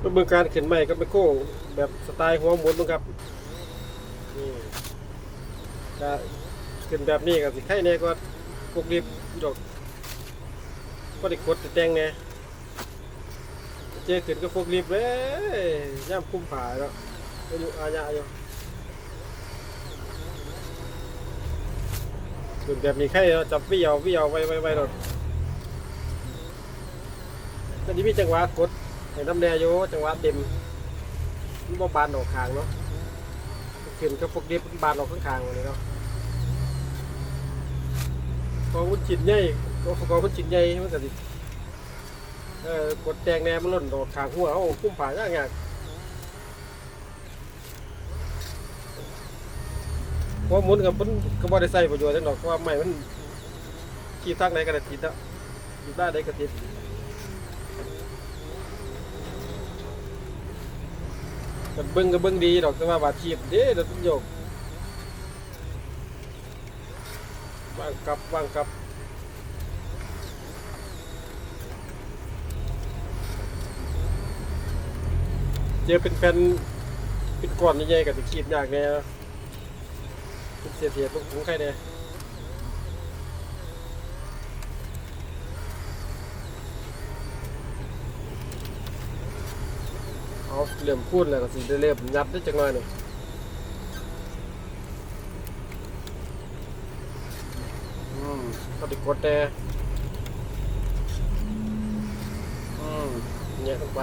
เป็นเมืองการขึ้นใหม่ก็ไปโก้แบบสไตล์หัวหมุนมั้งครับนี่ก็ขึ้นแบบนี้ก็สิไข่แน่ก็พวกรีบดอกก็ได้กดแต่แต่งแน่เจขึ้นก็พวกรีบเว้ยย่ำคุ้มผาแล้วอายุอาญาอยู่ขึ้นแบบนี้ไข่เราจับวิ่งเอาวิ่งเอาไว้ไว้ไว้รถก็จะมีจังหวะกด ห็นน้ำแดงอยู่จังหวะเต็มมันบ่บานออกข้างเนาะขึ้นก็พวกเด็บบานออกข้างๆเลยเนาะพอมันจิตใหญ่ก็พอมันจิตใหญ่มันก็สิเออกดแดงแน่มันหล่นออกข้างหัวเอาคุ้มผ่านยากยากพราะหมุนกับมันก็บ่ได้ใส่ประโยชน์จังดอกเพราะว่าไม่มันขี่ทางไหนก็ได้ติดอะขี่ได้ได้ก็ติด กันเบิ้งก็เบิ้งดีดอกแต่ว่าบาดทีบเด้รถมันโยกว่างกลับว่างกลับเจอเป็นแผ่นเป็นก้อนใหญ่ๆกับตะขีบยากแน่เป็นเสียๆตรงของใครเนี่ย เอาเริ่มพูดแล้วก็สิได้เริ่มยัดได้จังหน่อยหนึ่งอืมก็ติกดแต่อืมเนี่ยลงไป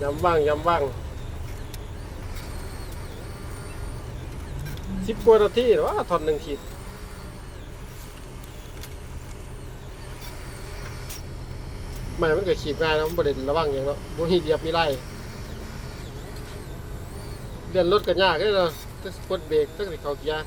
ยำว่างยำว่างสิบกว่านาทีหรอว่าทอนหนึ่งขีด ไม่มันก็ขีดง่ายนะมันประเด็นระวังอย่างเนาะบ่มีเหยียบมีไล่เดินรถกันยากเลยเนาะต้องกดเบรกต้องสิเขาเกียร์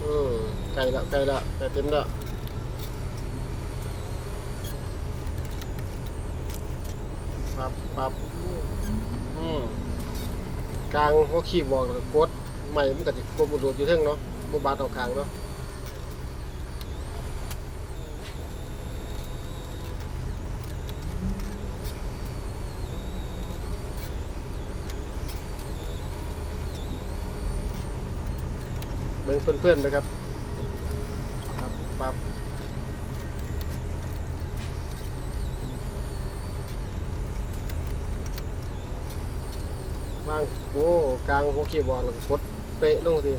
เออไกลละไกลละไกลเต็มละปับปับ กลางหัวขีบบอกแล้วก็กดใหม่มันก็จะกลมโดดอยู่เทิงเนาะบ่บาดเอากลางเนาะเบิ่งเพื่อนๆนะครับครับปั๊บ วางโอ้กลางหัวขีบบอกแล้วก็กดเป๊ะลงสิ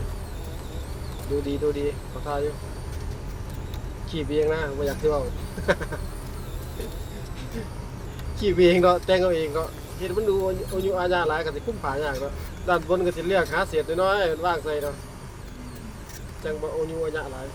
ดูดีดูดีขอทายอยู่ขี่เบียงนะไม่อยากเที่ยว ขี่เบียงเนาะแต่งเอาเองเนาะเห็นมันดูอายุอาญาหลายก็สิคุ้มผายากเนาะด้านบนก็สิเลือกหาเศษน้อยๆมันว่างใส่เนาะจังบ่อายุอาญาหลาย